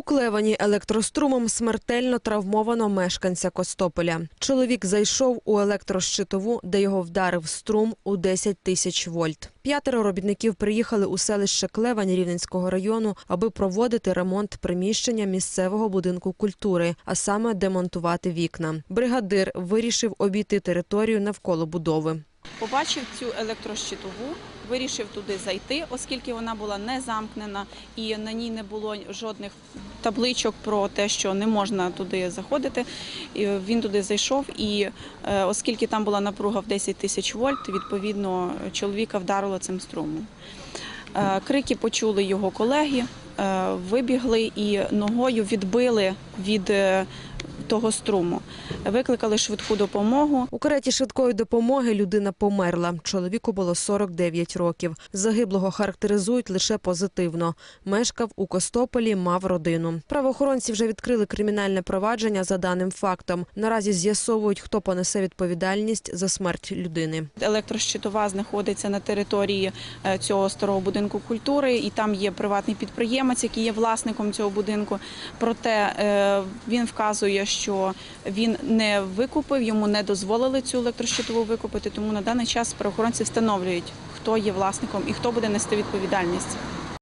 У Клевані електрострумом смертельно травмовано мешканця Костополя. Чоловік зайшов у електрощитову, де його вдарив струм у 10 тисяч вольт. П'ятеро робітників приїхали у селище Клевань Рівненського району, аби проводити ремонт приміщення місцевого будинку культури, а саме демонтувати вікна. Бригадир вирішив обійти територію навколо будови. Побачив цю електрощитову, вирішив туди зайти, оскільки вона була не замкнена і на ній не було жодних табличок про те, що не можна туди заходити. І він туди зайшов, і е, оскільки там була напруга в 10 тисяч вольт, відповідно чоловіка вдарило цим струмом. Е, Крики почули його колеги, е, вибігли і ногою відбили від того струму. Викликали швидку допомогу. У кареті швидкої допомоги людина померла. Чоловіку було 49 років. Загиблого характеризують лише позитивно. Мешкав у Костополі, мав родину. Правоохоронці вже відкрили кримінальне провадження за даним фактом. Наразі з'ясовують, хто понесе відповідальність за смерть людини. Електрощитова знаходиться на території е, цього старого будинку культури, і там є приватний підприємець, який є власником цього будинку. Проте е, він вказує, що він не викупив, йому не дозволили цю електрощитову викупити. Тому на даний час правоохоронці встановлюють, хто є власником і хто буде нести відповідальність.